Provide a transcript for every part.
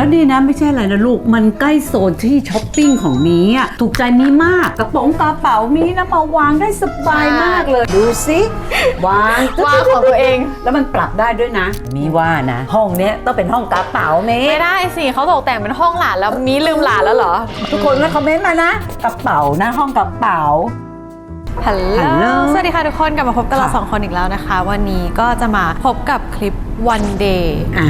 แล้วนี่นะไม่ใช่อะไรนะลูก มันใกล้โซนที่ช้อปปิ้งของมีอะถูกใจมีมากกระป๋องกระเป๋ามีนะมาวางได้สบายมากเลย ดูสิวางวางของตัวเอง แล้วมันปรับได้ด้วยนะ มีว่านะ ห้องเนี้ยต้องเป็นห้องกระเป๋าเมไม่ได้สิเขาตกแต่งเป็นห้องหลานแล้วมีลืมหลานแล้วเหรอ ทุกคนก็คอมเมนต์มานะกระเป๋านะห้องกระเป๋าฮัลโหล Hello สวัสดีค่ะทุกคนกลับมาพบกับเราค่ะสองคนอีกแล้วนะคะ วันนี้ก็จะมาพบกับคลิป one day อ่า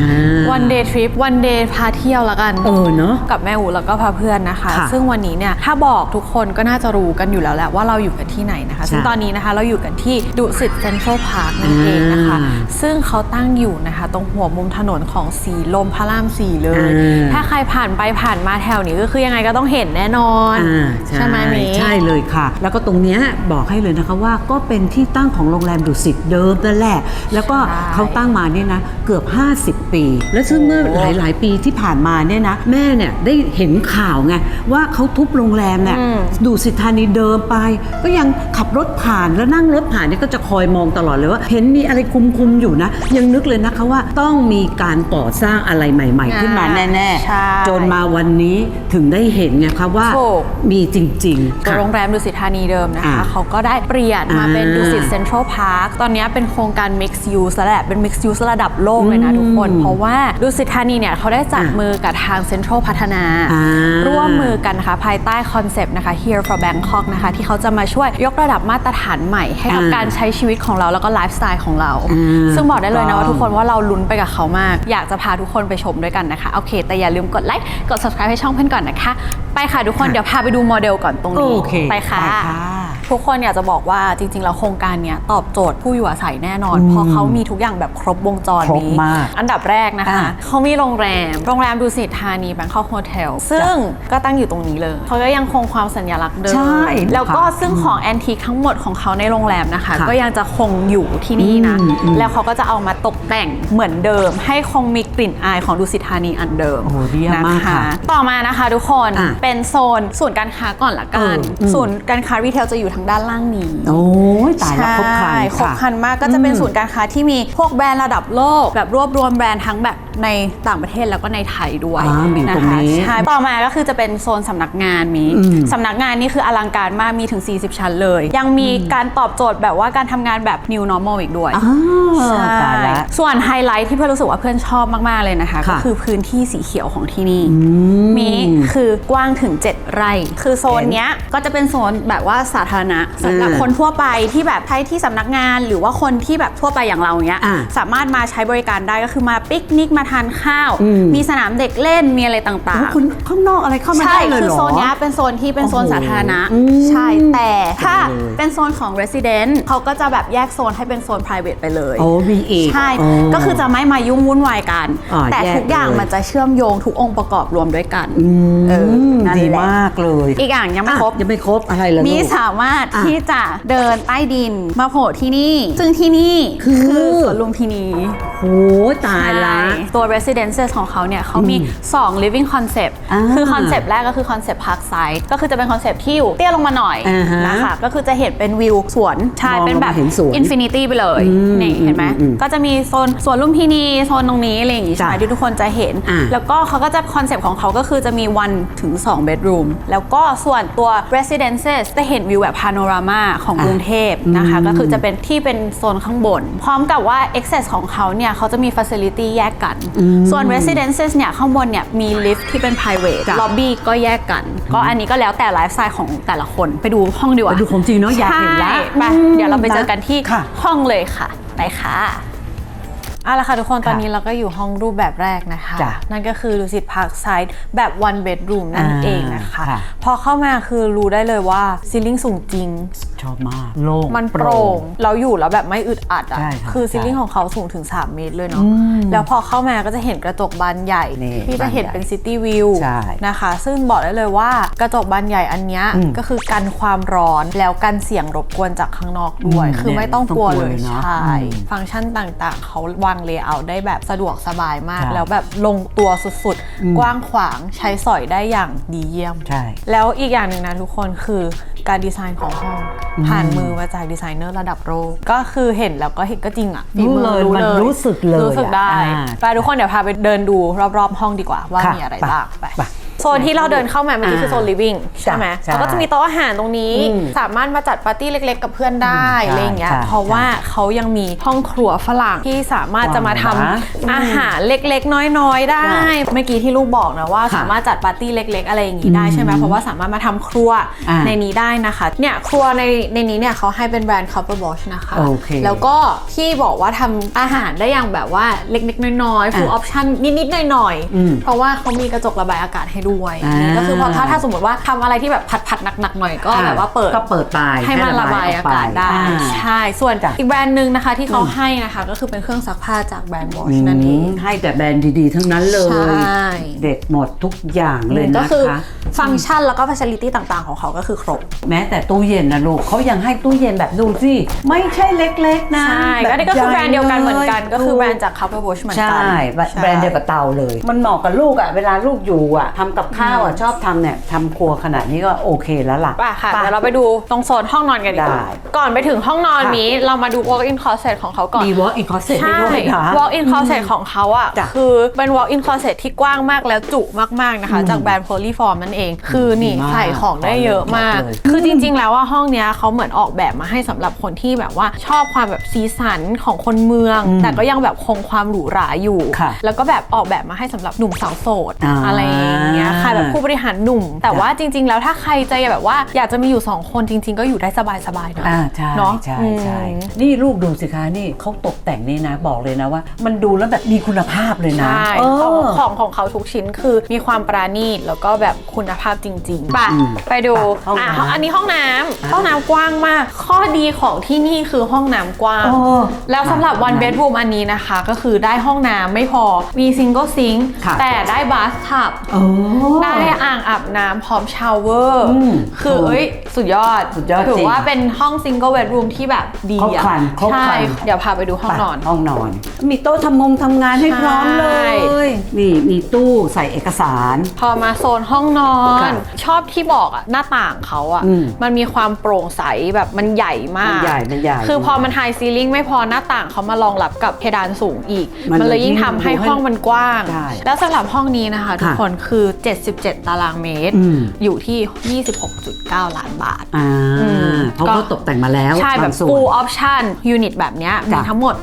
one day trip one day พาเที่ยวละกันเออเนาะกับแม่อูแล้วก็พาเพื่อนนะคะ ค่ะซึ่งวันนี้เนี่ยถ้าบอกทุกคนก็น่าจะรู้กันอยู่แล้วแหละว่าเราอยู่กันที่ไหนนะคะ ซึ่งใช่ตอนนี้นะคะเราอยู่กันที่ดุสิตเซ็นทรัลพาร์คนั่นเองนะคะ อ่าซึ่งเขาตั้งอยู่นะคะ ตรงหัวมุมถนนของสีลมพระรามสี่เลย อ่า ถ้าใครผ่านไปผ่านมาแถวนี้ก็คือยังไงก็ต้องเห็นแน่นอนอ่าใช่ไหมเมย์ ใช่เลยค่ะ แล้วก็ตรงเนี้ยบอกให้เลยนะคะว่าก็เป็นที่ตั้งของโรงแรมดุสิตเดิมนั่นแหละ แล้วก็ใช่ เขาตั้งมาเนี่ยนะเกือบ 50 ปี แล้วซึ่งเมื่อหลาย ๆ ปีที่ผ่านมาเนี่ยนะแม่เนี่ยได้เห็นข่าวไงว่าเขาทุบโรงแรมเนี่ยอืมดุสิตธานีเดิมไป ก็ยังขับรถผ่านแล้วนั่งรถผ่านเนี่ยก็จะคอยมองตลอดเลยว่าเห็นมีอะไรคุม ๆ อยู่นะ ยังนึกเลยนะคะว่าต้องมีการก่อสร้างอะไรใหม่ ๆ ขึ้นมาแน่ใช่ๆจนมาวันนี้ถึงได้เห็นไงคะว่าถูกมีจริงๆตัวค่ะโรงแรมดุสิตธานีเดิมนะคะอะเขาก็ได้เปลี่ยนมาเป็นอ่าดุสิตเซ็นทรัลพาร์คตอนนี้เป็นโครงการ Mixed Use แล้วแหละเป็น Mixed Use ระดับโลกเลยนะอืมทุกคน เพราะว่าดุสิตธานีเนี่ยเขาได้จับอะมือกับทางเซ็นทรัลพัฒนาอ่าร่วมมือกันนะคะภายใต้คอนเซปต์นะคะ Here for Bangkok นะคะที่เขาจะมาช่วยยกระดับมาตรฐานใหม่ให้กับอ่าการใช้ชีวิตของเราแล้วก็ไลฟ์สไตล์ของเราอ่าซึ่งบอกได้เลยนะว่าถูทุกกต้องคนว่าเราลุ้นไปกับเขามาก อยากจะพาทุกคนไปชมด้วยกันนะคะ โอเค แต่อย่าลืมกดไลค์กด subscribe ให้ช่องเพื่อนก่อนนะคะ ไปค่ะทุกคนเดี๋ยวพาไปดูโมเดลก่อนตรงนี้โอเคไปค่ะไปค่ะ ทุกคนอยากจะบอกว่าจริงๆแล้วโครงการเนี้ยตอบโจทย์ผู้อยู่อาศัยแน่นอนอืมเพราะเขามีทุกอย่างแบบครบวงจรครบนี้ มากอันดับแรกนะคะ อะเขามีโรงแรม โรงแรมดูสิตธานีแบงคอกโฮเทล ซึ่งก็ตั้งอยู่ตรงนี้เลย เขาก็ยังคงความสัญลักษณ์เดิม ใช่แล้วก็ค่ะซึ่งของแอนทีคทั้งหมดของเขาในโรงแรมนะคะ ค่ะก็ยังจะคงอยู่ที่นี่นะ อืมอืม แล้วเขาก็จะเอามาตกแต่งเหมือนเดิม ให้คงมีกลิ่นอายของดูสิตธานีอันเดิม โอ้โหเยี่ยมมากนค่ะต่อมานะคะทุกคน อะเป็นโซนศูนย์การค้าก่อนละกัน เอออืมศูนย์การค้ารีเทลจะอยู่ทางด้านล่างนี้โอ้ยตายแล้วครบครันใช่ครบค่ะครันมากก็จะเป็นอืมศูนย์การค้าที่มีพวกแบรนด์ระดับโลก แบบรวบรวมแบรนด์ทั้งแบบในต่างประเทศแล้วก็ในไทยด้วยอ่ามีตรงนี้ใช่ต่อมาก็คือจะเป็นโซนสำนักงานมีอืมสำนักงานนี่คืออลังการมากมีถึง 40 ชั้นเลย ยังมีการตอบโจทย์แบบว่าการทำงานแบบ new normal อีกด้วยอ้าวตายแล้วส่วนไฮไลท์ที่เพื่อนรู้สึกว่าเพื่อนชอบมากๆเลยนะคะค่ะก็คือพื้นที่สีเขียวของที่นี่อืมมีคือกว้างถึง 7 ไร่ คือโซนเนี้ยก็จะเป็นโซนแบบว่าสาธารณะสำหรับอ่าคนทั่วไปที่แบบใช้ที่สำนักงานหรือว่าคนที่แบบทั่วไปอย่างเราเนี้ย อ่าสามารถมาใช้บริการได้ก็คือมาปิกนิกมาทานข้าว อืม มีสนามเด็กเล่นมีอะไรต่างโอ้คุณข้างนอกอะไรเข้าๆมาใช่ ได้เลยคือเหรอ โซนเนี้ยเป็นโซนที่เป็นโซนโอ้โหสาธารณะ อืม ใช่ แต่ถ้าเลยเป็นโซนของ resident เขาก็จะแบบแยกโซนให้เป็นโซน private ไปเลย โอ้มีอีกใช่อ๋อก็คือจะไม่มายุ่งวุ่นวายกัน อ่าแต่แยกทุกอย่างเลย มันจะเชื่อมโยงทุกองค์ประกอบรวมด้วยกัน อืมเออนั่นดีแหละ มากเลยอีกอย่างยังไม่ครบอะยังไม่ครบอะไรเลยมีลูกสามารถอะที่จะเดินใต้ดินมาโผล่ที่นี่ ซึ่งที่นี่คือสวนลุมพินีโหตายละใช่ตัว residences ของเขาเนี่ยเขามี 2 living concept อ่าคือคอนเซปต์แรกก็คือคอนเซปต์ park side ก็คือจะเป็นคอนเซปต์ที่อยู่เตี้ยลงมาหน่อยอ่าฮะนะคะก็คือจะเห็นเป็นวิวสวนใช่มองเป็นแบบลงมาเห็นสวน infinity ไปเลยอืมนี่เห็นไหมอืมอืมก็จะมีโซนสวนลุมพินีโซนตรงนี้อะไรอย่างงี้ใช่ไหมจ้ะที่ทุกคนจะเห็นอ่าแล้วก็เขาก็จะคอนเซปต์ของเขาก็คือจะมี1ถึง2 bedroom แล้วก็ส่วนตัว residences จะเห็นวิวแบบพาโนรามาของอะกรุงเทพนะคะอืมก็คือจะเป็นที่เป็นโซนข้างบน พร้อมกับว่า access ของเขาเนี่ยเขาจะมี facility แยกกัน ส่วน residences เนี่ยข้างบนเนี่ยมี lift ที่เป็น private จ้ะ lobby ก็แยกกัน ก็อันนี้ก็แล้วแต่ไลฟ์สไตล์ของแต่ละคนไปดูห้องดีกว่าไปดูของจริงเนอะอยากเห็นละใช่ไปอืมเดี๋ยวเราไปเจอกันที่ค่ะห้องเลยค่ะ ไปค่ะ เอาละค่ะทุกคนตอนนี้เราก็อยู่ห้องรูปแบบแรกนะคะจ้ะนั่นก็คือดูสิตพาร์คไซด์แบบ one bedroom นั่นอ่าเองนะคะค่ะพอเข้ามาคือรู้ได้เลยว่าซีลิ่งสูงจริง ชอบมาก โล่ง มันโปร่งเราอยู่แล้วแบบไม่อึดอัดอะใช่ค่ะคือซีลิ่งใช่ของเขาสูงถึง 3 เมตรเลยเนาะอืมแล้วพอเข้ามาก็จะเห็นกระจกบานใหญ่ นี่ที่จะเห็นบานใหญ่เป็นซิตี้วิวใช่นะคะ ซึ่งบอกได้เลยว่ากระจกบานใหญ่อันเนี้ยอืมก็คือกันความร้อนแล้วกันเสียงรบกวนจากข้างนอกด้วย อืมคือไม่ต้องกลัวเนี่ยเลยต้องกลัวเลยเนอะใช่อืมฟังก์ชันต่างๆ เขาวางเลเยอร์ได้แบบสะดวกสบายมาก ใช่แล้วแบบลงตัวสุดอืม ๆ กว้างขวางใช้สอยได้อย่างดีเยี่ยม ใช่ แล้วอีกอย่างหนึ่งนะทุกคนคือการดีไซน์ของห้อง ผ่านมือมาจากดีไซเนอร์ระดับโลกก็คือเห็นแล้วก็เห็นก็จริงอะฝีรู้มือเลยมันรู้สึกเลยรู้สึกได้อ่าไปทุกคนเดี๋ยวพาไปเดินดูรอบๆห้องดีกว่าว่าค่ะมีอะไรไปบ้างไปไป โซนที่เราเดินเข้ามาเมื่อกี้อ่าคือโซน living ใช่ไหมใช่แล้วก็จะมีโต๊ะอาหารตรงนี้อืมสามารถมาจัดปาร์ตี้เล็ก ๆ กับเพื่อนได้อืมอะไรอย่างเงี้ยใช่เพราะว่าเขายังมีห้องครัวฝรั่งที่สามารถจะมาทำว้าวนะอาหารเล็กๆ น้อยๆ ได้ เมื่อกี้ที่ลูกบอกนะว่าค่ะสามารถจัดปาร์ตี้เล็ก ๆ อะไรอย่างงี้ได้ใช่ไหมเพราะว่าสามารถมาทำครัวอ่าในนี้ได้นะคะเนี่ยครัวในในนี้เนี่ยเขาให้เป็นแบรนด์ Copper Bosch นะคะโอเคแล้วก็ที่บอกว่าทำอาหารได้อย่างแบบว่าเล็กๆ น้อยๆ full อะ option นิดๆหน่อยอืมๆเพราะว่าเขามีกระจกระบายอากาศให้ด้วยอ่านี่ก็คือพอถ้าถ้าสมมติว่าทำอะไรที่แบบผัดๆหนักๆหน่อยก็แบบว่าเปิด ก็เปิดไปให้มันระบายอากาศได้ อ่ใช่ ส่วนจ้ะ อีกแบรนด์หนึ่งนะคะที่เขาให้นะคะ ก็คือเป็นเครื่องซักผ้าจากแบรนด์ Bosch นั่นเอง ให้แต่แบรนด์ดีๆ ทั้งนั้นเลย ใช่ เด็ดหมดทุกอย่างเลยก็นะคือคะ ฟังก์ชันแล้วก็ฟั c ลิตี้ต่างๆของเขาก็คือครบ แม้แต่ตู้เย็นนะลูกเขายังให้ตู้เย็นแบบดูสิไม่ใช่เล็กๆนะใช่แบบก็นี่ก็คือแบรนด์เดียวกันเหมือนกันใญ่ลยก็คือแบรนด์จาก Copper Bosch เหมือนใช่กันแบรนด์เดียวกับเตาเลย มันเหมาะกับลูกอะเวลาลูกอยู่อะทำกับข้าวอะชอบทำเนี่ยทำครัวขนาดนี้ก็โอเคแล้วล่ะ ป่ะค่ะไปเดี๋ยวเราไปดูตรงโซนห้องนอนกันดีกว่าได้ ก่อนไปถึงห้องนอนค่ะนี้เรามาดู walk-in closet ของเขาก่อน มีวอล์กอินคอสเซ็ตใช่ ด้วยนะ walk-in closet ของเขาอะจ้ะ คือเป็น walk-in closet ที่กว้างมากแล้วจุมากๆนะคะ จากแบรนด์ Polyform นั่นเอง คือนี่ดีมากใส่ของได้เยอะมาก เลย คือจริงๆแล้วว่าห้องเนี้ยเขาเหมือนออกแบบมาให้สำหรับคนที่แบบว่าชอบความแบบสีสันของคนเมือง แต่ก็ยังแบบคงความหรูหราอยู่ ค่ะแล้วก็แบบออกแบบมาให้สำหรับหนุ่มสาวโสดอ่า อะไรอย่างเงี้ยค่ะแบบผู้บริหารหนุ่ม แต่ว่าจริง ๆ แล้วถ้าใครจะแบบว่าอยากจะมีอยู่สองคนจริง ๆ ก็อยู่ได้สบายๆนะอ่าใช่เนาะใช่ใช่อืมนี่ลูกดูสิคะนี่เขาตกแต่งนี่นะบอกเลยนะว่า มันดูแล้วแบบมีคุณภาพเลยนะใช่เอของอของของเขาทุกชิ้นคือมีความปราณีตแล้วก็แบบคุณภาพจริงๆไปอืมไปดูไปห้องอะน้ำห้องอันนี้ห้องน้ำห้องน้ำกว้างมาก ข้อดีของที่นี่คือห้องน้ำกว้างโอ้แล้วสำหรับ one อะ bedroom อันนี้นะคะ ก็คือได้ห้องน้ำไม่พอมี single sink ค่ะแต่ได้ bath tub โอ้ได้อ่างอาบน้ำพร้อมชาวเวอร์อืมคือเอ้ยสุดยอด สุดยอดถืจริองว่าเป็นห้อง single bedroom ที่แบบดีครบอะครันครบใช่ครันเดี๋ยวพาไปดูห้องนอน ห้องนอน มีโต๊ะทำงงทำงานให้พร้อมเลใช่ยนี่มีตู้ใส่เอกสาร พอมาโซนห้องนอนค่ะชอบที่บอกอะหน้าต่างเขาอะอืมมันมีความโปร่งใสแบบมันใหญ่มาก มันใหญ่ มันใหญ่ คือพอมันไฮซีลิงไม่พอหน้าต่างเขามารองรับกับเพดานสูงอีก มันมันเลยยิ่งยิ่งทำให้ดูให้ห้องมันกว้างใช่แล้วสำหรับห้องนี้นะคะ ทุกค่ะคนคือ77 ตารางเมตร อืม อยู่ที่ 26.9 ล้านบาท อ่าอืมเพราะก็ เขาตกแต่งมาแล้วใช่แบบางส่วน full option ยูนิตแบบเนี้ยมีจ้ะทั้งหมด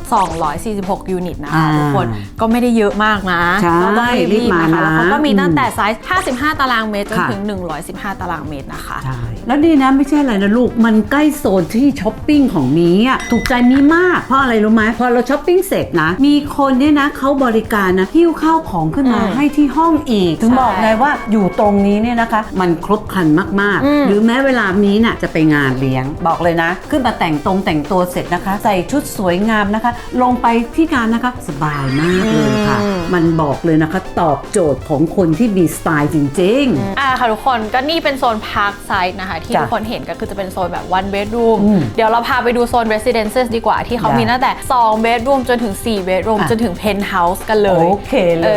246 ยูนิตนะคะอ่าทุกคนก็ไม่ได้เยอะมากนะใช่ก็ต้องรีรีบบๆมานะคะนะแล้วเขาก็มีตั้งแต่ไซส์ 55 ตารางเมตรจนค่ะ ถึง 115 ตารางเมตรนะคะ ใช่แล้วนี่นะไม่ใช่อะไรนะลูก มันใกล้โซนที่ช้อปปิ้งของมีอะถูกใจมีมาก เพราะอะไรรู้ไหมพอเราช้อปปิ้งเสร็จนะ มีคนเนี่ยนะเขาบริการนะหิ้วข้าวของขึ้นมาอืมให้ที่ห้องอีก ถึงใช่บอกไงว่าอยู่ตรงนี้เนี่ยนะคะ มันครบครันมากอืม ๆ หรือแม้เวลามีน่ะจะไปงานเลี้ยง บอกเลยนะ ขึ้นมาแต่งตรงแต่งตัวเสร็จนะคะ ใส่ชุดสวยงามนะคะ ลงไปที่งานนะคะสบายมากเลยค่ะมันบอกเลยนะคะ ตอบโจทย์ของคนที่มีสไตล์จริง ๆ อ่าค่ะทุกคนก็นี่เป็นโซนพาร์คไซด์นะคะ ที่จ้ะทุกคนเห็นก็คือจะเป็นโซนแบบ one bedroom อืมเดี๋ยวเราพาไปดูโซน residences ดีกว่าที่เขาได้มีตั้งแต่ 2 bedroom จนถึง 4 bedroom อะ จนถึง penthouse กันเลยโอเคเลเอ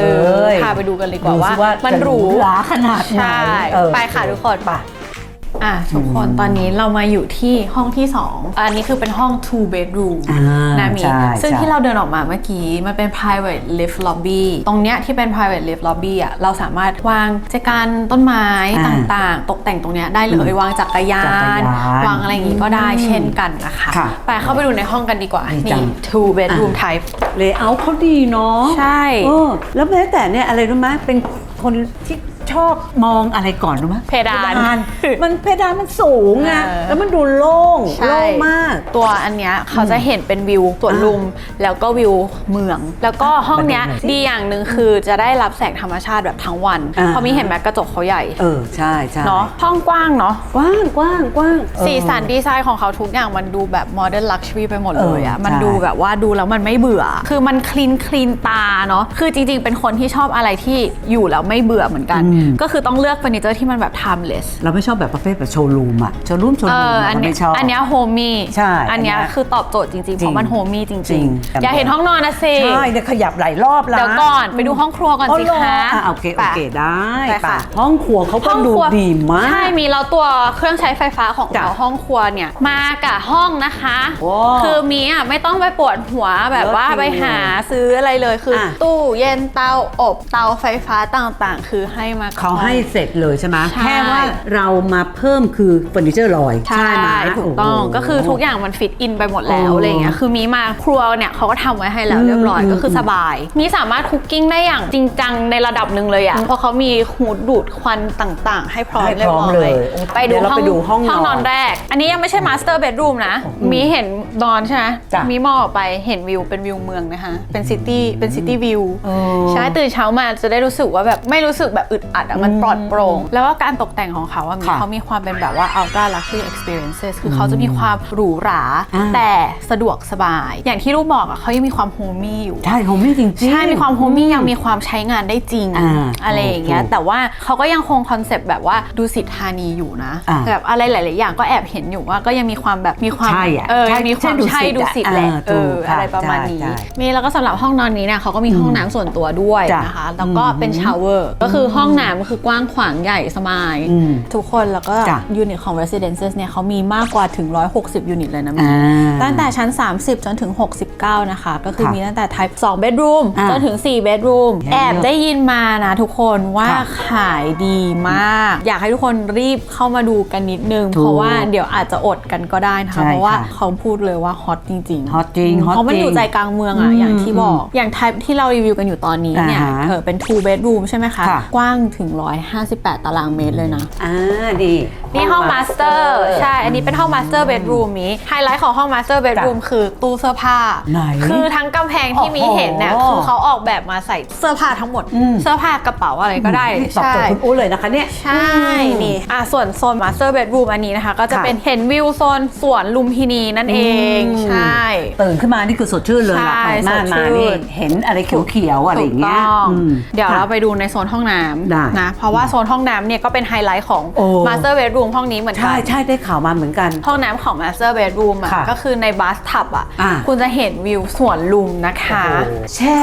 ยอพาไปดูกันเลยดีกว่าดูสิว่า มันหรูจะหราขนาดไหนใช่เออไปค่ะทุกคนไปอะทุกคนตอนนี้เรามาอยู่ที่ห้องที่ 2 อันนี้คือเป็นห้อง two bedroom อ่านะมีใช่ซึ่งใช่ที่เราเดินออกมาเมื่อกี้ มันเป็น private lift lobby ตรงเนี้ยที่เป็น private lift lobby อะเราสามารถวางจักรานต้นไม้อ่าต่างๆ ตกแต่งตรงเนี้ยได้เลยวางจักรยาจักรนยานวางอะไรอย่างงี้ก็ได้อืมเช่นกันนะคะค่ะไปเข้าไปดูในห้องกันดีกว่าดีจันี่ง two bedroom อะ type เลเยอร์เขาดีเนาะใช่เออแล้วแม้แต่เนี่ยอะไรรู้ไหมเป็น คนที่ ชอบมองอะไรก่อนรู้ไหมเพดานมันเพดานมันสูงไงเออ แล้วมันดูโล่งใช่โล่งมาก ตัวอันเนี้ยเขาจะเห็นเป็นวิวสวนลุม แล้วก็วิวเมือง แล้วก็ห้องเนี้ยมาดูหน่อยสิดีอย่างหนึ่งคือจะได้รับแสงธรรมชาติแบบทั้งวันอ่า เพราะมีเห็นไหมกระจกเขาใหญ่เออใช่ใช่เนาะห้องกว้างเนาะกว้างกว้างกว้างเออสีสันดีไซน์ของเขาทุกอย่างมันดูแบบโมเดิร์นลักชัวรี่ไปหมดเลยอะเออมันใช่ ดูแบบว่าดูแล้วมันไม่เบื่อ คือมันคลีนคลีนตาเนาะคือจริงๆ เป็นคนที่ชอบอะไรที่อยู่แล้วไม่เบื่อเหมือนกัน อืมมก็คือต้องเลือกเฟอร์นิเจอร์ที่มันแบบ timeless เราไม่ชอบแบบประเภทแบบโชว์รูมอะโชว์รูมโชว์เอรูมออะอันเราเนี้ไม่ยชอบอันเนี้ยโฮมี่ใช่อันเนี้ยอันเนี้ยคือตอบโจทย์จริงๆเพราะมันโฮมี่จจริริงงๆ อยากเห็นห้องนอนนะสิใช่เดี๋ยวขยับหลายรอบแล้วเดี๋ยวก่อนไปดูห้องครัวก่อนสิอ๋อเหรอคะอ่โอเคโอเคไปได้ไปป่ะค่ะห้องครัวเขาก็ห้องดูครัวดีมากใช่มีแล้วตัวเครื่องใช้ไฟฟ้าของจ้ะเขาห้องครัวเนี่ยมากับห้องนะคะโอ้คือมีอะไม่ต้องไปปวดหัวแบบว่าเลิศจริงไปหาซื้ออะไรเลยคืออะตู้เย็นเตาอบเตาไฟฟ้าต่างๆ คือให้มากับเขาให้เสร็จเลยใช่ไหมใช่ แค่ว่าเรามาเพิ่มคือเฟอร์นิเจอร์ลอยใช่ไหมถูกต้องโโห ก็คือทุกอย่างมันฟิตอินไปหมดแล้วโอ้ อะไรอย่างเงี้ยคือมีมาครัวเนี่ยเขาก็ทำไว้ให้แล้วเรียบร้อยอืมก็คือสบาย มีสามารถคุกกิ้งได้อย่างจริงจังในระดับหนึ่งเลยอะเพราะเขามีหูดดูดควันต่างๆ ให้พร้อมให้เรียพร้บอมร้อเลยยโอ้ไปดูเดี๋ยวเราห้องไปดูห้องนอนห้องนอนแรก อันนี้ยังไม่ใช่มาสเตอร์เบดรูมนะ มีเห็นนอนใช่ไหมจ้ะมีมองออกไปเห็นวิวเป็นวิวเมืองนะคะ เป็นซิตี้เป็นซิตี้วิวเออ ใช่ตื่นเช้ามาจะได้รู้สึกว่าแบบไม่รู้สึกแบบอึดอัดอะมันปลอดโปร่ง แล้วก็การตกแต่งของเขาอะมีค่ะเขามีความเป็นแบบว่า ultra luxury experiences คือเขาจะมีความหรูหรา อ่า แต่สะดวกสบาย อย่างที่ลูกบอกอะเขายังมีความโฮมี่อยู่ ใช่ผมไม่จริงๆ ใช่ มีความโฮมี่ยังมีความใช้งานได้จริงอ่าอะไรอย่างเงี้ย ถูกแต่ว่าเขาก็ยังคงคอนเซปต์แบบว่าดูสิทธานีอยู่นะ อ่าแบบอะไรหลาย ๆ อย่างก็แอบเห็นอยู่ว่าก็ยังมีความแบบมีความใช่อะเออใช่ยังมีความใช่ใช่ดูดูสิสิททธิ์ธิ์แหละอะเออถูกค่ะอะไรประมาณนี้ใช่มีแล้วก็สำหรับห้องนอนนี้เนี่ยเขาก็มีห้องน้ำส่วนตัวด้วยจ้ะนะคะ แล้วก็เป็นชาวเวอร์ ก็คือห้องน้ำคือกว้างขวางใหญ่สบาย อืม ทุกคนแล้วก็จ้ะยูนิตของ residences เนี่ยเขามีมากกว่าถึง 160 ยูนิตเลยนะมีอ่าตั้งแต่ชั้น 30 จนถึง 69 นะคะ ก็คือค่ะมีตั้งแต่ type 2 bedroom อ่าจนถึง 4 bedroom เยอะแอบได้ยินมานะทุกคนว่าค่ะขายดีมาก อยากให้ทุกคนรีบเข้ามาดูกันนิดนึง ถูกเพราะว่าเดี๋ยวอาจจะอดกันก็ได้นะคะ ใช่เพราะว่าค่ะ เขาพูดเลยว่าฮอตจริงๆ ฮอตจริงฮอตเพราะมันอยู่จริงใจกลางเมืองอะอืมอย่างที่บอก อย่าง type ที่เรารีวิวกันอยู่ตอนนี้เนี่ยอ่าฮะเออเป็น two bedroom ใช่ไหมคะ ค่ะกว้างถึง 158 ตารางเมตรเลยนะ อ่าดีนี่ห้องมาสเตอร์ใช่ อันนี้เป็นห้องมาสเตอร์เบดรูมนี้ไฮไลท์ของห้องมาสเตอร์เบดรูมคือตู้เสื้อผ้า ไหน คือทั้งกำแพงที่มีโอ้โหเห็นเนี่ยคือเขาออกแบบมาใส่เสื้อผ้าทั้งหมดอืมเสื้อผ้ากระเป๋าอะไรก็ได้นี่ตอบใช่โจทย์คุณอู้เลยนะคะเนี่ย ใช่ นี่อะส่วนโซนมาสเตอร์เบดรูมอันนี้นะคะ ก็จะค่ะเป็นเห็นวิวโซนสวนลุมพินีนั่นเองอืมใช่ตื่นขึ้นมานี่คือสดชื่นเลยล่ะใช่เปิดม่านสดชื่มานนี่เห็นอะไรเขียวๆอะไรอย่างเงี้ยถูกต้องอืมเดี๋ยวค่ะเราไปดูในโซนห้องน้ได้ำนะเพราะว่าโซนห้องน้ำเนี่ยก็เป็นไฮไลท์ของโอ้มาสเตอร์เบดรูมห้องนี้เหมือนกัใช่ใช่ได้ข่าวมาเหมือนกัน ห้องน้ำของ Master Bedroom อะค่ะก็คือในบัสทับอะ อ่า คุณจะเห็นวิวสวนลุมนะคะ แช่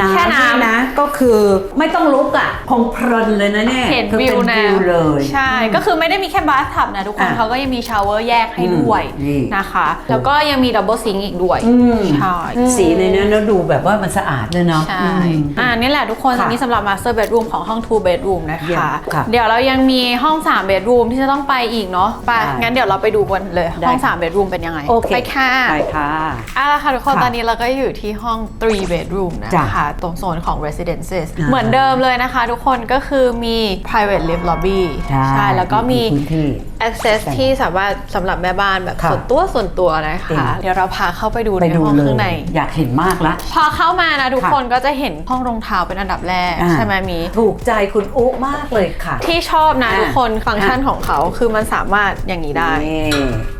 น้ำแช่น้ำนี่นะก็คือไม่ต้องลุกอะคงเพลินเลยนะเนี่ยเห็นคือวิเป็วนนะวิวเลย ใช่ ก็คือไม่ได้มีแค่บัสทับนะทุกคนอะเขาก็ยังมีชาวเวอร์แยกให้ด้วยอืมนี่ นะคะ แล้วก็ยังมีดับเบิลซิงอีกด้วย อืมใช่ สีในนั้นแล้วดูแบบว่ามันสะอาดเลยเนาะใช่ อืม อ่านี่แหละทุกคนค่ะอันนี้สำหรับ Master Bedroom ของห้อง Two Bedroom นะเยี่ยคะ มค่ะเดี๋ยวเรายังมีห้อง3 Bedroom ที่จะต้องไปอีกเนาะไปได้งั้นเดี๋ยวเราไปดูกันเลย ได้ห้อง3 Bedroom เป็นยังไงโอเค ไปค่ะไปค่ะ เอาละค่ะทุกคนค่ะตอนนี้เราก็อยู่ที่ห้อง three bedroom นะจ้ะคะตรงโซนของ residences อ่าเหมือนเดิมเลยนะคะ ทุกคนก็คือมี private lift lobby ใช่แล้วก็มีพื้นที่ access ที่สามารถสำหรับแม่บ้านแบบค่ะส่วนตัวส่วนตัวนะจริคะงเดี๋ยวเราพาเข้าไปดูไปในดูห้องเลข้างใน ย อยากเห็นมากละ พอเข้ามานะทุกค่ะคนก็จะเห็นห้องรองเท้าเป็นอันดับแรก อ่า ใช่ไหมมี ถูกใจคุณอุ๊มากเลยค่ะ ที่ชอบนะอ่าทุกคนฟังก์ชันของเขาคือมันสามารถอย่างนี้ได้นี่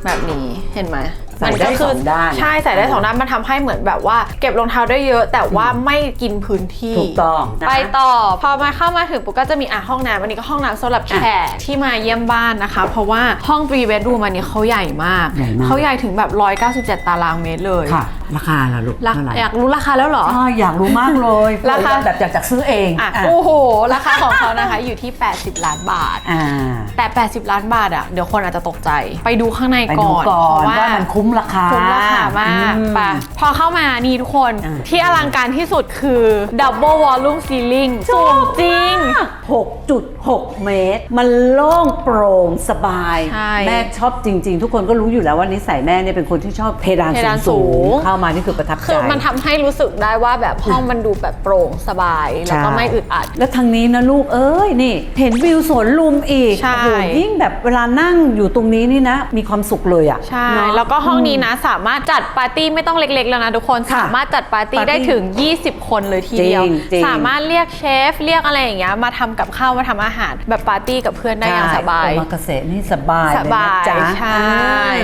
แบบนี้เห็นไหมใส่ได้มัก็คืสองด้านใช่ใส่ได้สองด้านมันทำให้เหมือนแบบว่า เก็บรองเท้าได้เยอะ แต่ว่าไม่กินพื้นที่ถูกต้องนะคะไปต่อ พอมาเข้ามาถึงปุ๊บก็จะมีอะห้องน้ำอันนี้ก็ห้องน้ำสำหรับแขกที่มาเยี่ยมบ้านนะคะ เพราะว่าห้อง three bedroom อันนี้เขาใหญ่มากใหญ่มากเขาใหญ่ถึงแบบ197 ตารางเมตรเลยค่ะ ราคาล่ะลูกรักเท่าไหร่อยากรู้ราคาแล้วเหรอใช่อยากรู้มากเลยราคา แบบอยากจะซื้อเองอะอะโอ้โห ราคาของเขานะคะอยู่ที่ 80 ล้านบาท อ่าแต่ 80 ล้านบาทอะเดี๋ยวคนอาจจะตกใจ ไปดูข้างในไปก่ดูอนก่อเพนราะว่าว่ามันคุ้มราคาคุ้มราคามากอืมไปพอเข้ามานี่ทุกคนอ่าที่อลังการที่สุดคือ Double Volume Ceiling สูงจริง 6.6 เมตร มันโล่งโปร่งสบาย ใช่แม่ชอบจริง ๆ ทุกคนก็รู้อยู่แล้วว่านิสัยแม่เนี่ยเป็นคนที่ชอบเพดานเพดานสูสูงงๆเข้ามานี่คือประทับใจคือมันทำให้รู้สึกได้ว่าแบบห้องมันดูแบบโปร่งสบาย แล้วก็ใช่ไม่อึดอัด แล้วทางนี้นะลูกเอ้ยนี่ เห็นวิวสวนลุมอีกใช่โอ้โหยิ่งแบบเวลานั่งอยู่ตรงนี้นี่นะ มีความสุขเลยอะใช่เนอะแล้วก็ห้องนี้นะสามารถจัดปาร์ตี้ไม่ต้องเล็กๆ แล้วนะทุกคนค่ะสามารถจัดปาร์ตี้ปาร์ตี้ได้ถึง 20 คนเลยทีเดียวจริงจริงสามารถเรียกเชฟเรียกอะไรอย่างเงี้ยมาทำกับข้าวมาทำอาหารแบบปาร์ตี้กับเพื่อนได้อย่างสบายโอมากาเสะนี่สบายสบายเลยนะจ๊ะใช่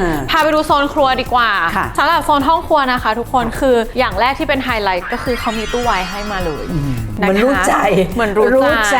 อ่าพาไปดูโซนครัวดีกว่าค่ะสำหรับโซนห้องครัวนะนะคะทุกคนคืออย่างแรกที่เป็นไฮไลท์ก็คือเขามีตู้ไวน์ให้มาเลยเหมือนรู้ใจเหมือนรู้รู้ใจ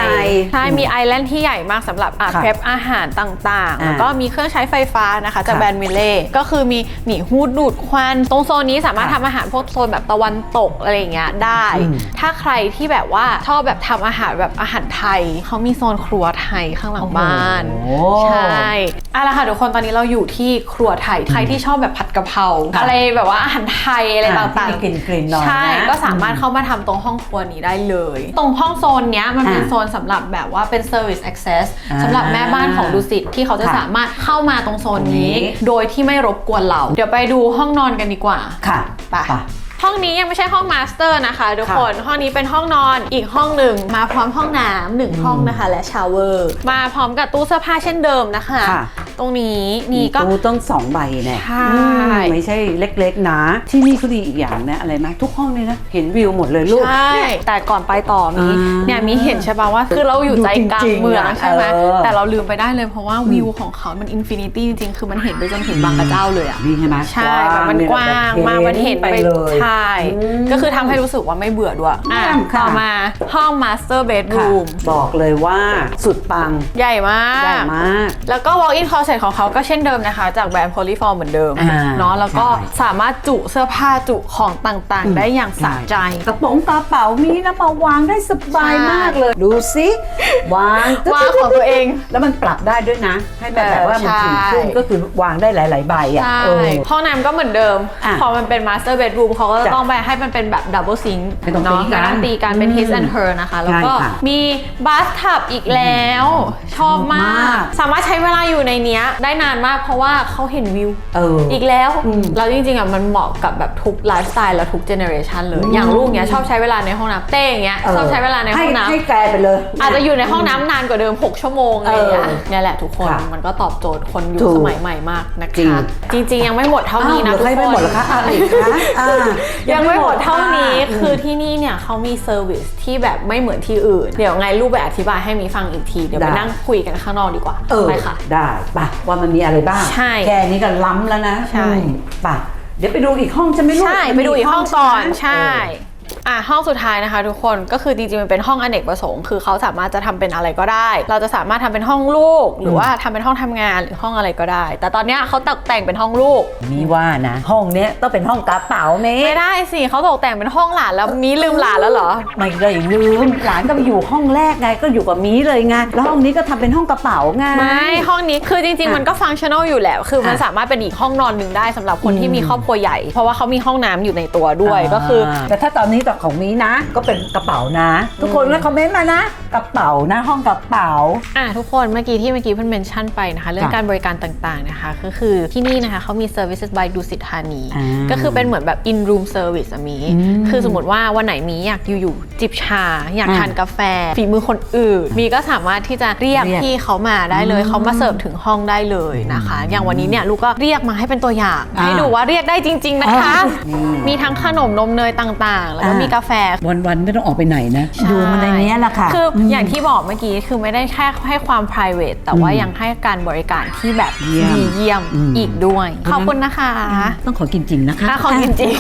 ใช่มีไอแลนด์ที่ใหญ่มากสำหรับอะค่ะเพรอาหารต่างๆอ่าแล้วก็มีเครื่องใช้ไฟฟ้านะคะจากค่ะแบรนด์มิเล่ก็คือมีหนีฮูดดูดควันตรงโซนนี้สามารถค่ะทำอาหารพวกโซนแบบตะวันตกอะไรอย่างเงี้ยได้อืมถ้าใครที่แบบว่าชอบแบบทำอาหารแบบอาหารไทยเขามีโซนครัวไทยข้างหลังบ้านโอ้โหใช่เอาละค่ะทุกคนตอนนี้เราอยู่ที่ครัวไทยใครที่ชอบแบบผัดกะเพราค่ะอะไรแบบว่าอาหารไทยอะไรอ่าต่างที่มีกลิ่นๆหน่อยนะใช่ก็สามารถเข้ามาทำตรงห้องครัวนี้ได้เลย ตรงห้องโซนเนี้ยมันเป็นอ่าโซนสำหรับแบบว่าเป็น Service Access อ่าสำหรับแม่บ้านของดุสิตที่เขาจะค่ะสามารถเข้ามาตรงโซนนี้ตรงนี้ โดยที่ไม่รบกวนเรา เดี๋ยวไปดูห้องนอนกันดีกว่าค่ะไปไป ห้องนี้ยังไม่ใช่ห้องมาสเตอร์นะคะทุกคนห้องนี้เป็นห้องนอนอีกห้องหนึ่งมาพร้อมห้องน้ำหนึ่งห้องนะคะ และชาวเวอร์มาพร้อมกับตู้เสื้อผ้าเช่นเดิมนะคะค่ะตรงนี้นี่ก็ตู้ต้องสองใบเนี่ยใช่อืมไม่ใช่เล็กๆนะที่นี่เขาดีอีกอย่างนะอะไรไหมทุกห้องเลยนะเห็นวิวหมดเลยลูกใช่แต่ก่อนไปต่อมีอ่าเนี่ยมีเห็นใช่ปะว่าคือเราอยู่ใจกลางเมืองอยู่จริงๆอะใช่ไหมเออแต่เราลืมไปได้เลยเพราะว่าวิวของเขามันอินฟินิตี้จริงๆคือมันเห็นไปจนถึงบางกระเจ้าเลยอะนี่ใช่ไหมใช่แบบมันกว้างมากมันเห็นไปเลยใช่อืม ก็คือทำให้รู้สึกว่าไม่เบื่อด้วยอะเยี่ยมค่ะต่อมาห้องมาสเตอร์เบดค่ะรูมบอกเลยว่าสุดปังใหญ่มาใหญ่ก มาก แล้วก็ walk-in closet ของเขาก็เช่นเดิมนะคะ จากแบรนด์ Polyform เหมือนเดิมอ่าเนาะแล้วก็ใช่ สามารถจุเสื้อผ้าจุของต่างๆ ได้อย่างสะใจ กระโป๋องกระเป๋ามีนะมาวางได้สบายใช่มากเลย ดูสิวางวางของตัวเองแล้วมันปรับได้ด้วยนะ ให้มันแบบว่ามันใช่ถี่ขึ้นก็คือวางได้หลาย ๆ ใบอะใช่เออ ห้องน้ำก็เหมือนเดิม อะ พอมันเป็น master bedroom เขาก็จะจ้ะต้องไปให้มันเป็นแบบ double sink ไม่ต้องตีเนาะกันไม่ต้องตีกันเป็น his อืม and her นะคะ แล้วก็ใช่ค่ะมี bathtub อีกแล้ว ชอบมามากกสามารถใช้เวลาอยู่ในเนี้ยได้นานมากเพราะว่าเขาเห็นวิวเออ อีกแล้วอืมแล้วจริงๆอะมันเหมาะกับแบบทุกไลฟ์สไตล์และทุกเจเนอเรชันเลยอย่างลูกเนี้ยชอบใช้เวลาในห้องน้ำเต้อย่างเงี้ยเออชอบใช้เวลาในห้องน้ำให้แกไปเลยอาจจะอยู่ในห้องน้ำนานกว่าเดิม 6 ชั่วโมงอะไรอย่างเงี้ยเออเนี่ยแหละทุกคนค่ะมันก็ตอบโจทย์คนยุถูคกสมัยใหม่มากนะจริง คะจริง ๆ ยังไม่หมดเท่านี้นะอ้าวทุกเหลือใครคไม่นหมดเหรอคะอะไรอีกคะอ่ายังไม่หมดเท่านี้อืมคือที่นี่เนี่ยเขามีเซอร์วิสที่แบบไม่เหมือนที่อื่น เดี๋ยวไงลูกไปอธิบายให้มีฟังอีกที เดี๋ยวไปได้นั่งคุยกันข้างนอกดีกว่าเออไปค่ะ ได้ปะว่ามันมีอะไรบ้างใช่แค่นี้ก็ล้ำแล้วนะใช่อืมปะเดี๋ยวไปดูอีกห้องจะไม่รู้ใช่มันไปมีดูอีกห้องก่อนใช่ไหมใช่ อะห้องสุดท้ายนะคะทุกคนก็คือจริงๆมันเป็นห้องอเนกประสงค์คือเขาสามารถจะทำเป็นอะไรก็ได้ เราจะสามารถทำเป็นห้องลูก หรือว่าทำเป็นห้องทำงานหรือห้องอะไรก็ได้ แต่ตอนเนี้ยเขาตกแต่งเป็นห้องลูกมีว่านะ ห้องเนี้ยต้องเป็นห้องกระเป๋าเมไม่ได้สิเขาตกแต่งเป็นห้องหลานแล้วมีลืมหลานแล้วเหรอไม่ได้ลืมหลานก็ไปอยู่ห้องแรกไงก็อยู่กับมีเลยไงแล้วห้องนี้ก็ทำเป็นห้องกระเป๋าไงไม่ห้องนี้คือจริงๆอะมันก็ฟังชั่นอลอยู่แหละคือมันอะสามารถเป็นอีกห้องนอนหนึ่งได้สำหรับคนที่อืมมีครอบครัวใหญ่ เพราะว่าเขามีห้องน้ำอยู่ในตัวด้วยก็คือ แต่ถ้าตอนนี้ต่อของมีนะ ก็เป็นกระเป๋านะ ทุกคนก็คอมเมนต์มานะ กระเป๋านะห้องกระเป๋า อะทุกคนเมื่อกี้ที่เมื่อกี้เพิ่งเมนชั่นไปนะคะ เรื่องค่ะการบริการต่างๆนะคะ ก็คือที่นี่นะคะเขามี services by ดุสิตธานี อ่าก็คือเป็นเหมือนแบบ in room service อะมี อืมคือสมมติว่าวันไหนมีอยากอยู่ๆจิบชา อยากอ่าทานกาแฟ ฝีมือคนอื่น มีก็สามารถที่จะเรียกเรียก พี่เขามาได้เลย เขามาเสิร์ฟถึงห้องได้เลยนะคะ อย่างวันนี้เนี่ยลูกก็เรียกมาให้เป็นตัวอย่างอ่าให้ดูว่าเรียกได้จริง ๆนะคะอ่านี่มีทั้งขนมนมเนยต่างๆ แล้วก็อ่ามีมีกาแฟ วันๆไม่ต้องออกไปไหนนะใช่ดูมันในเนี้ยแหละค่ะ คืออมอย่างที่บอกเมื่อกี้คือไม่ได้แค่ให้ความ p r i v a t แต่ว่ายังให้การบริการที่แบบเยี่ยมดีเยี่ยมอืมอีกด้วยเพราะฉะนั้นขอบคุณนะคะ ต้องขอกินจริงนะคะค่าของจริง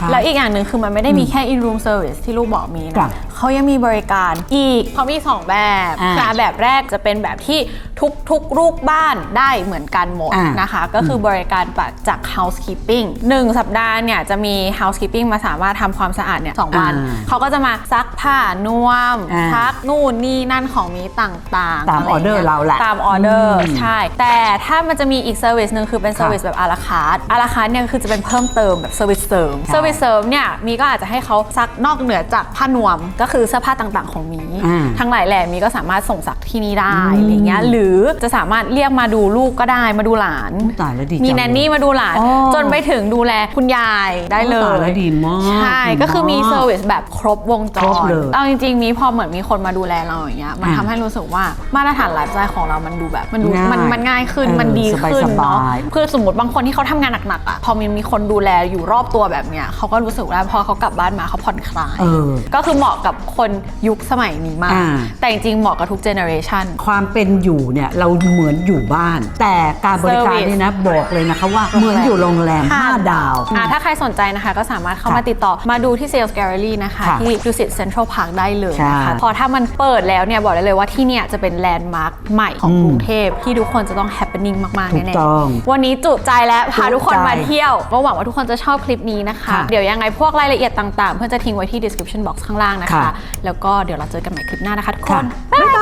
ค่ะๆแล้วอีกอย่างหนึ่งคือมันไม่ได้มีแค่ in room service ที่ลูกบอกมีครันะบเขายังมีบริการอีกเขามี 2 แบบอ่าค่ะแบบแรกจะเป็นแบบที่ทุกทุกลูกบ้านได้เหมือนกันหมดอ่านนะคะ ก็คือบริการจาก housekeeping หนึ่งสัปดาห์เนี่ยจะมี housekeeping มาสามารถทำความสะอาดเนี่ยสองวัน อ่าเขาก็จะมาซักผ้านวมอ่าซักนู่นนี่นั่นของมีต่างๆตามะไย่งงี้ยออเดอร์เราแหละตามออเดอร์ อืม ใช่ แต่ถ้ามันจะมีอีกเซอร์วิสหนึ่งคือเป็นเซอร์วิสแบบอาราคาร์อาราคาร์เนี่ยคือจะเป็นเพิ่มเติมแบบเซอร์วิสเสริมใช่เซอร์วิสเสริมเนี่ยมีก็อาจจะให้เขาซักนอกเหนือจากผ้านวมก็คือเสื้อผ้าต่างๆ ของมี อ่า ทั้งหลายแหล่มีก็สามารถส่งซักที่นี่ได้อืมอะไรเงี้ยหรือจะสามารถเรียกมาดูลูกก็ได้มาดูหลาน ตายแล้วดีมีจังแนนนี่มาดูหลาน อ๋อ จนไปถึงดูแลคุณยายได้เลโอ้ตายยแล้วดีมาก ใช่ดีก็คือมีากเซอร์วิสแบบครบวงจครบรเลย เอาจริงๆมีพอเหมือนมีคนมาดูแลเราอย่างเงี้ยมันอะทำให้รู้สึกว่ามาตรฐานไลฟ์สไตล์ของเรามันดูแบบมันดูง่ายมันมันง่ายขึ้นเออมันดีขึ้นสบาเนาะยๆ คือสมมติบางคนที่เขาทำงานหนักๆอะพอมีมีคนดูแลอยู่รอบตัวแบบเนี้ยเขาก็รู้สึกว่าพอเขากลับบ้านมาเขาผ่อนคลาย เออ ก็คือเหมาะกับคนยุคสมัยนี้มาก อ่า แต่จริงๆเหมาะกับทุกเจเนอเรชัน ความเป็นอยู่เนี่ยเราเหมือนอยู่บ้าน แต่การบริการ Service นี่นะบอกเลยนะคะว่าเหมือนอยู่โรงแรม5ดาว อะถ้าใครสนใจนะคะก็สามารถเข้าค่ะมาติดต่อมาดูที่ Sales Gallery นะคะ ค่ะที่ดุสิตเซ็นทรัลพาร์คได้เลยนะคะ ใช่พอถ้ามันเปิดแล้วเนี่ย บอกได้เลยว่าที่เนี่ยจะเป็นแลนด์มาร์คใหม่ของอืมกรุงเทพที่ทุกคนจะต้อง happening มากๆ ถูกแน่ต้องๆวันนี้จุใจแล้วพาทุกคนจุใจมาเที่ยวก็หวังว่าทุกคนจะชอบคลิปนี้นะคะ ค่ะเดี๋ยวยังไงพวกรายละเอียดต่างๆ เพื่อนจะทิ้งไว้ที่ description box ข้างล่างนะคะ ค่ะ แล้วก็เดี๋ยวเราเจอกันใหม่คลิปหน้านะคะทุกคค่ะนบ๊ายบ